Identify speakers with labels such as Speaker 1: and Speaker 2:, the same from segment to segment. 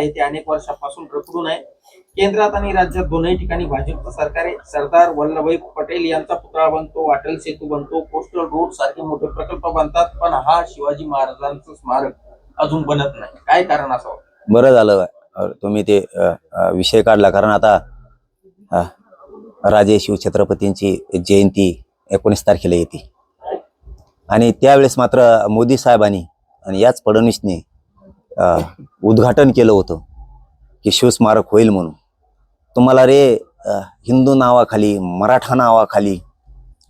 Speaker 1: आहे ते अनेक वर्षापासून रखडून आहे. केंद्रात आणि राज्यात दोनही ठिकाणी भाजपचं सरकार आहे. सरदार वल्लभभाई पटेल यांचा पुतळा बनतो अटल सेतू बनतो कोस्टल रोड सारखे मोठे प्रकल्प बनतात पण हा शिवाजी महाराजांचं स्मारक अजून बनत नाही. काय कारण असावं?
Speaker 2: बरं झालं. तुम्ही ते विषय काढला. कारण आता राजे राजे शिवछत्रपतींची जयंती एकोणीस तारखेला येते. आणि त्यावेळेस मात्र मोदी साहेबांनी आणि याच फडणवीसने उद्घाटन केलं होतं की शिवस्मारक होईल म्हणून. तुम्हाला रे हिंदू नावाखाली मराठा नावाखाली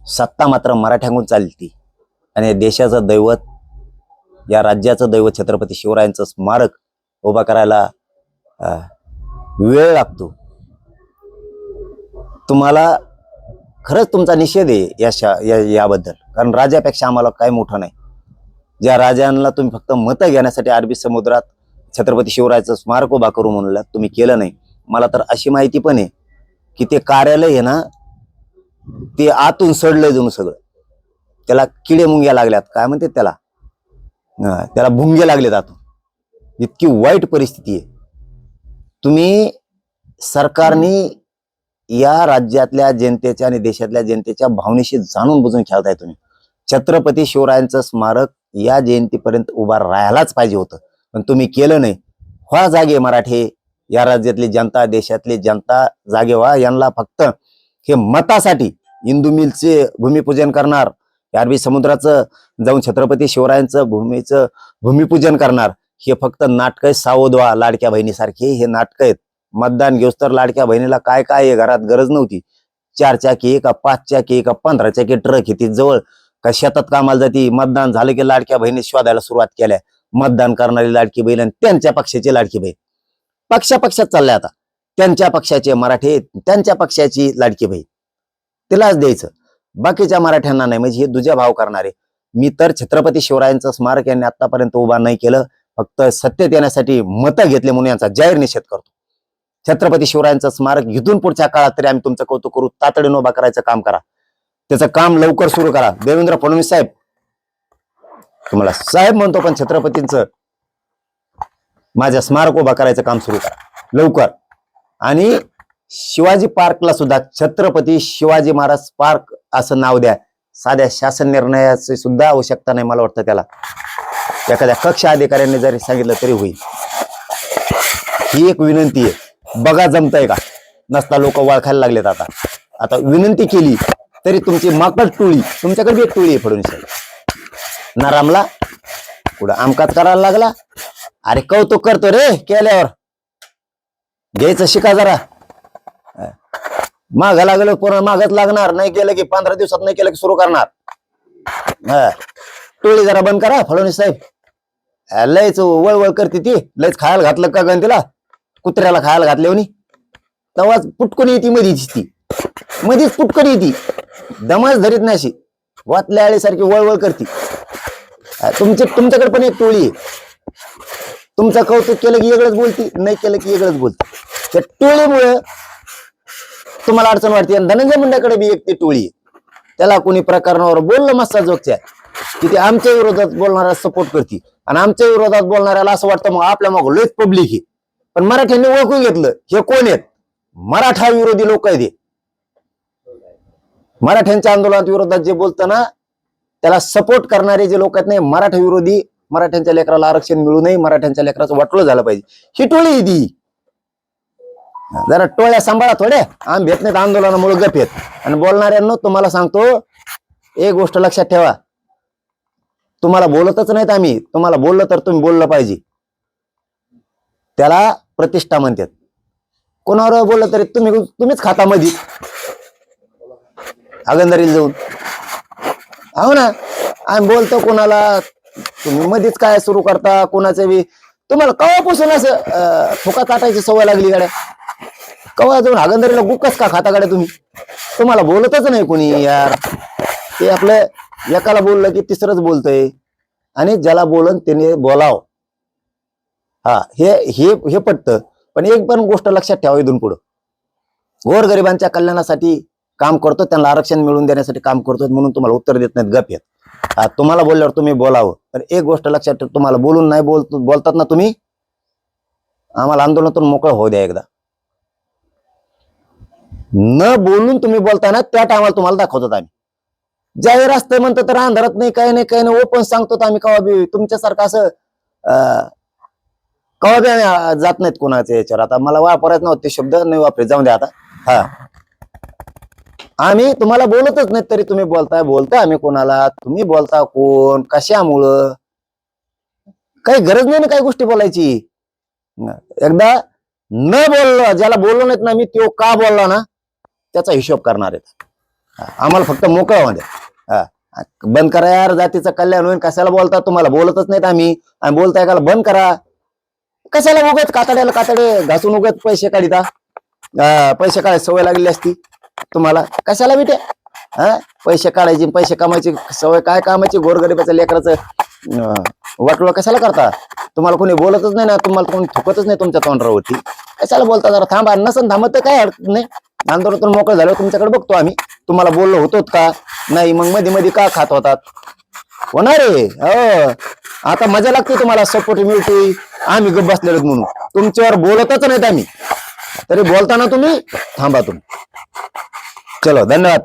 Speaker 2: सत्ता मात्र मराठ्यांकडून चालती आणि देशाचं दैवत या राज्याचं दैवत छत्रपती शिवरायांचं स्मारक उभा करायला वेळ लागतो. तुम्हाला खरंच तुमचा निषेध आहे या शा या याबद्दल. कारण राजापेक्षा आम्हाला काय मोठं नाही. ज्या राजांना तुम्ही फक्त मतं घेण्यासाठी अरबी समुद्रात छत्रपती शिवरायाचं स्मारक उभा करू म्हणलं तुम्ही केलं नाही. मला तर अशी माहिती पण आहे की ते कार्यालय आहे ना ते आतून सडलंय जणू सगळं. त्याला किडे मुंग्या लागल्यात. काय म्हणते त्याला? त्याला भुंगे लागलेत आतून. इतकी वाईट परिस्थिती आहे. तुम्ही सरकारने या राज्यातल्या जनतेच्या आणि देशातल्या जनतेच्या भावनेशी जाणून बुजून खेळताय तुम्ही. छत्रपती शिवरायांचं स्मारक या जयंतीपर्यंत उभा राहायलाच पाहिजे होतं. पण तुम्ही केलं नाही. व्हा जागे मराठे. या राज्यातली जनता देशातली जनता जागे व्हा. यांना फक्त हे मतासाठी इंदू मिलचे भूमिपूजन करणार. अरबी समुद्राचं जाऊन छत्रपती शिवरायांचं भूमीचं भूमिपूजन करणार. हे फक्त नाटक आहे सावधवा लाडक्या बहिणीसारखे. हे नाटक आहेत. मतदान घेऊस तर लाडक्या बहिणीला काय काय घरात गरज नव्हती. चार चाकी का पाच चाकी का पंधरा चाकी ट्रक येते जवळ का शेतात कामाला जाती मतदान झालं की लाडक्या बहिणी शोधायला सुरुवात केल्या. मतदान करणारी लाडकी बहीण आणि त्यांच्या पक्षाची लाडकी बहीण. पक्षा पक्षात चाललंय आता. त्यांच्या पक्षाचे मराठे त्यांच्या पक्षाची लाडकी बहीण. तिलाच द्यायचं. बाकीच्या मराठ्यांना नाही म्हणजे हे दुजा भाव करणारे. मी तर छत्रपती शिवरायांचं स्मारक यांनी आतापर्यंत उभा नाही केलं. फक्त सत्य येण्यासाठी मतं घेतले म्हणून यांचा जाहीर निषेध करतो. छत्रपती शिवरायांचं स्मारक इथून पुढच्या काळात तरी आम्ही तुमचं कौतुक करू. तातडीनं उभा करायचं काम करा. त्याचं काम लवकर सुरू करा. देवेंद्र फडणवीस साहेब. तुम्हाला साहेब म्हणतो पण छत्रपतींचं माझ्या स्मारक उभा करायचं काम सुरू करा. लवकर. आणि शिवाजी पार्कला सुद्धा छत्रपती शिवाजी महाराज पार्क असं नाव द्या. साध्या शासन निर्णयाची सुद्धा आवश्यकता नाही मला वाटतं त्याला. एखाद्या कक्ष अधिकाऱ्यांनी जरी सांगितलं तरी होईल. ही एक विनंती आहे. बघा जमतंय का? नसता लोक वळखायला लागलेत आता. आता विनंती केली तरी तुमची माकड टोळी तुमच्याकडे बी एक टोळी आहे फडणवीस साहेब. ना रामला पुढं आमकात करायला लागला. अरे कौतुक करतो रे केल्यावर. घ्यायचं शिका जरा. माग लागलं पूर्ण मागच लागणार. नाही केलं की पंधरा दिवसात नाही केलं की सुरू करणार. हा. टोळी जरा बंद करा फडणवीस साहेब. लयच वळवळ करते ती. लयच खायला घातलं का गण तिला? कुत्र्याला खायला घातले होनी तेव्हाच पुटकून येते मधीच ती. मधीच पुटकून येते. दमच धरीत नाही अशी. वातल्या आळीसारखी वळवळ करती. अ, तुमचे तुमच्याकडे पण एक टोळी आहे. तुमचं कौतुक केलं की वेगळंच बोलती नाही केलं की वेगळंच बोलती. त्या टोळीमुळे तुम्हाला अडचण वाटते. आणि धनंजय मुंड्याकडे बी एक ती टोळी आहे. त्याला कोणी प्रकरणावर बोललं मस्ता जोगच्या की ते आमच्या विरोधात बोलणाऱ्या सपोर्ट करते. आणि आमच्या विरोधात बोलणाऱ्याला असं वाटतं मग आपल्या मग लोक पब्लिक आहे. पण मराठ्यांनी ओळखून घेतलं. हे कोण आहेत? मराठा विरोधी लोक आहेत मराठ्यांच्या आंदोलनात विरोधात जे बोलताना त्याला सपोर्ट करणारे जे लोक आहेत नाही मराठा विरोधी मराठ्यांच्या लेकराला आरक्षण मिळू नये मराठ्यांच्या लेकराचं वाटलं झालं पाहिजे. ही टोळी दी जरा टोळ्या सांभाळा थोड्या. आम भेट नाहीत आंदोलनामुळे गप येत. आणि बोलणाऱ्यांनो तुम्हाला सांगतो एक गोष्ट लक्षात ठेवा. तुम्हाला बोलतच नाहीत आम्ही. तुम्हाला बोललं तर तुम्ही बोललं पाहिजे. त्याला प्रतिष्ठा म्हणतात. कोणावर बोललं तरी तुम्ही तुम्हीच खाता मधी. अगंदरीला जाऊन. हो ना? आम्ही बोलतो कोणाला तुम्ही मध्येच काय सुरू करता कोणाचं बी? तुम्हाला कवापासून असं फुका काटायची सवय लागली गाड्या? कवा जाऊन हागंदरीला गुक्कच का खाता गाड्या तुम्ही? तुम्हाला बोलतच नाही कोणी यार. ते आपलं एकाला बोललं की तिसरंच बोलतंय. आणि ज्याला बोलन त्याने बोलाव. हा हे हे हे पटतं. पण एक पण गोष्ट लक्षात ठेवा इथून पुढं. गोरगरिबांच्या कल्याणासाठी काम करतो त्यांना आरक्षण मिळवून देण्यासाठी काम करतो म्हणून तुम्हाला उत्तर देत नाहीत गप येत. तुम्हाला बोलल्यावर तुम्ही बोलावं. तर एक गोष्ट लक्षात ठेव तुम्हाला बोलून नाही बोल बोलतात ना तुम्ही आम्हाला आंदोलनातून मोकळं होऊ द्या एकदा. न बोलून तुम्ही बोलताय ना त्या टायमाला तुम्हाला दाखवतात आम्ही. जाहीर असतंय म्हणतं तर अंधारात नाही काही नाही काही नाही ओपन सांगतो आम्ही कवा बी. तुमच्यासारखं असं कवा बी जात नाहीत कोणाच्या याच्यावर. आता मला वापरायचं नव्हते शब्द नाही वापरे जाऊन द्या आता. हा. आम्ही तुम्हाला बोलतच नाही तरी तुम्ही बोलताय बोलताय आम्ही कोणाला. तुम्ही बोलता कोण? कशामुळं? काही गरज नाही ना काही गोष्टी बोलायची. एकदा न बोललो ज्याला बोललो नाहीत ना मी तो का बोलला ना त्याचा हिशोब करणार आहेत. आम्हाला फक्त मोकळं म्हणजे बंद करा यार जातीचं कल्याण होईल कशाला बोलता? तुम्हाला बोलतच नाहीत आम्ही. आम्ही बोलताय का? बंद करा. कशाला उगत कातड्याला कातडे घासून उगत पैसे काढिता? पैसे काढायला सवय लागली असती. तुम्हाला? कशाला बेटे हा? पैसे काढायचे पैसे कमायची सवय काय कामाची? गोरगरिबाचं लेकराचं अं, कशाला करता? तुम्हाला कोणी बोलतच नाही ना तुम्हाला कोणी थुकतच नाही तुमच्या तोंडावरती. कशाला बोलता जरा थांबा नसन थांबत तर काय हरकत नाही. आंदोलनातून मोकळं झालं तुमच्याकडे बघतो आम्ही. तुम्हाला बोललो होतो का? नाही मग मध्ये मध्ये का खात होतात? होणार रे हो. आता मजा लागते तुम्हाला सपोर्ट मिळते. आम्ही गप बसलेलो म्हणून. तुमच्यावर बोलतच नाहीत आम्ही. तरी बोलताना तुम्ही थांबा तुम्ही. Colo, then I